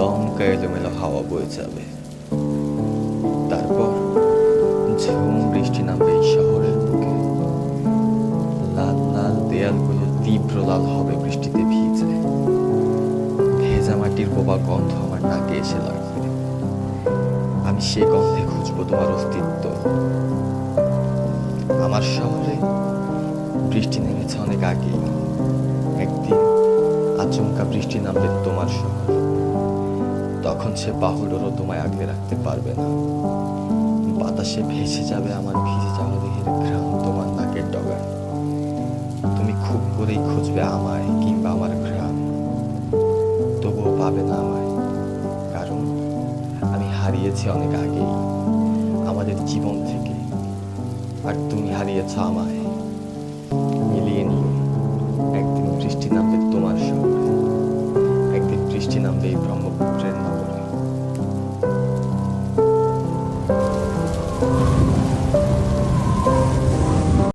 হালকা এলোমেলো হাওয়া বয়ে যাবে। তারপর ঝুম বৃষ্টি নামবে এই শহরের বুকে। লাল লাল দেয়ালগুলো তীব্র লাল হবে বৃষ্টিতে ভিজে। ভেজা মাটির বোবা গন্ধ আমার নাকে এসে লাগবে আমি সে গন্ধে খুঁজবো তোমার অস্তিত্ব। আমার শহরে বৃষ্টি নেমেছে অনেক আগেই। একদিন আচমকা বৃষ্টি নামবে তোমার শহর। তখন সে পাহুড়েরও তোমায় আগলে রাখতে পারবে না। বাতাসে ভেসে যাবে আমার ভিজে যাওয়া দেহের ঘ্রাণ তোমার নাকের ডগায়। তুমি খুব করেই খুঁজবে আমায় কিংবা আমার ঘ্রাণ। তবুও পাবে না আমায়, কারণ আমি হারিয়েছি অনেক আগেই, আমাদের জীবন থেকে। আর তুমি হারিয়েছ আমায়। মিলিয়ে নিও। একদিন বৃষ্টি নামবে তোমার একদিন বৃষ্টি নামবে এই ব্রহ্মপুত্র।